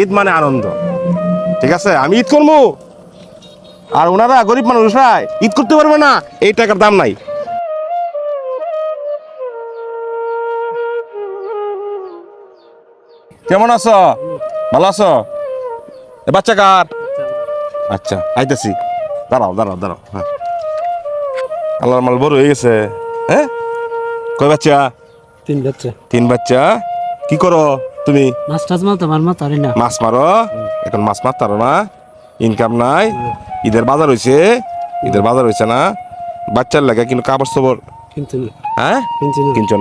ঈদ মানে আনন্দ। ঠিক আছে? আমি ঈদ করব আর ওনারা গরিব মানুষরা ঈদ করতে পারবে না এই টাকার দাম নাই। কেমন আছো? ভালো আছো? এ বাচ্চা কার? আচ্ছা আইতেছি। দাঁড়াও দাঁড়াও দাঁড়াও হ্যাঁ। আল্লাহর মাল বড় হয়ে গেছে। হ্যাঁ? কয় বাচ্চা? তিন বাচ্চা। তিন বাচ্চা। কি করো? তুমি? মাছ টাছ মারতে আমার মা তারি না। মাছ মারো? এখন মাছ মারতারো না। ইনকাম নাই। ঈদের বাজার হয়েছে ঈদের বাজার হয়েছে না। বাচ্চার লাগে কিন্তু কাপড় চোপড়। কিন্তু না। হ্যাঁ? কিনছি না? কিনছো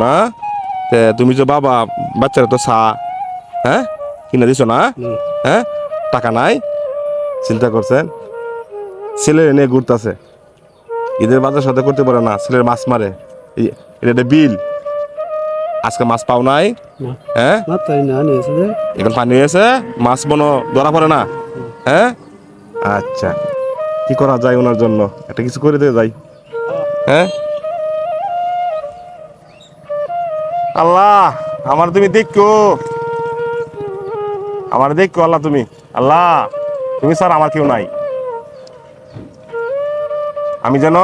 তুমি যে বাবা বাচ্চারা তো চা হ্যাঁ? কিনে দিছো না? হ্যাঁ? টাকা নাই? চিন্তা করছেন? ছেলের এনে ঘুরতেছে। ঈদের বাজার সাথে করতে পারে না। ছেলের মাছ মারে। এটা বিল। আজকে মাছ পাও নাই। হ্যাঁ? এখন পানি হয়েছে মাছ মনো ধরা পড়ে না। হ্যাঁ? আচ্ছা। কি করা যায় ওনার জন্য? একটা কিছু করে দিয়ে যাই। হ্যাঁ? আল্লাহ আমার তুমি দেখো। আমার দেখো আল্লাহ তুমি। আল্লাহ তুমি স্যার আমার কেউ নাই। আমি যেন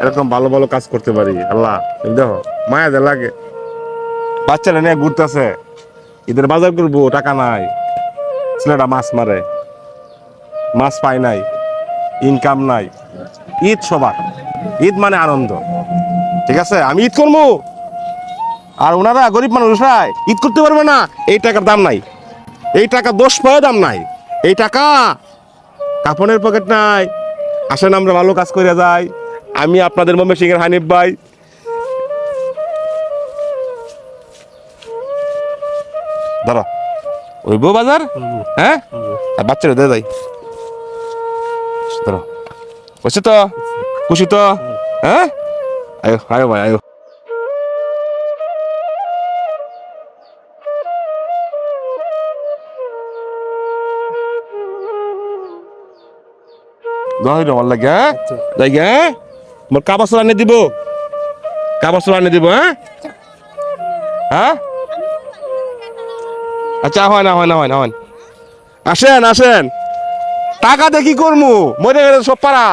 এরকম ভালো ভালো কাজ করতে পারি। আল্লাহ দেখো মায়া লাগে। বাচ্চারা নিয়ে ঘুরতেছে। ঈদের বাজার করব, টাকা নাই। ছেলেটা মাছ মারে। মাছ পায় নাই। ইনকাম নাই। ঈদ সবার। ঈদ মানে আনন্দ। ঠিক আছে? আমি ঈদ করব। আর ওনারা গরিব মানুষরা ঈদ করতে পারবে না। এই টাকার দাম নাই। এই টাকা দশ পয়সা দাম নাই। এই টাকা কাপনের পকেট নাই। আসেন, আমরা ভালো কাজ করে যাই। আমি আপনাদের মমে সিংহের হানিফ ভাই ধরো ওই বউ বাজার হ্যাঁ? আর বাচ্চারা দিয়ে যাই ধরো বুঝছ তো। খুশি তো? হ্যাঁ? আয়ো আয়ো ভাই আয়ো। দশ আমার লাগে হ্যাঁ? যাই গে হ্যাঁ? মোর কাপড় চোর আনি দিব। কাপড় চোর আনি দিব হ্যাঁ? হ্যাঁ? আচ্ছা হয় না হয় না হয় না হয় আসেন আসেন। টাকা দিয়ে কি করমু? মরে গেলে সব পারা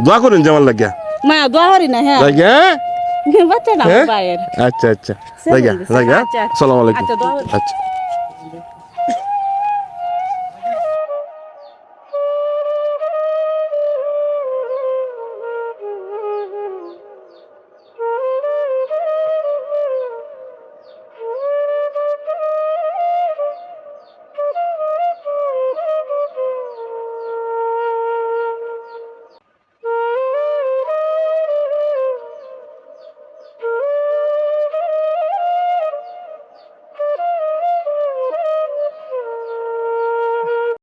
দোয়া করুন যেমন লাগিয়া। মা দোয়া করি না হ্যাঁ। হ্যাঁ? বাচ্চা না হ্যাঁ? আচ্ছা আচ্ছা। আচ্ছা। আলাইকুম আচ্ছা, দোয়া করি। আচ্ছা।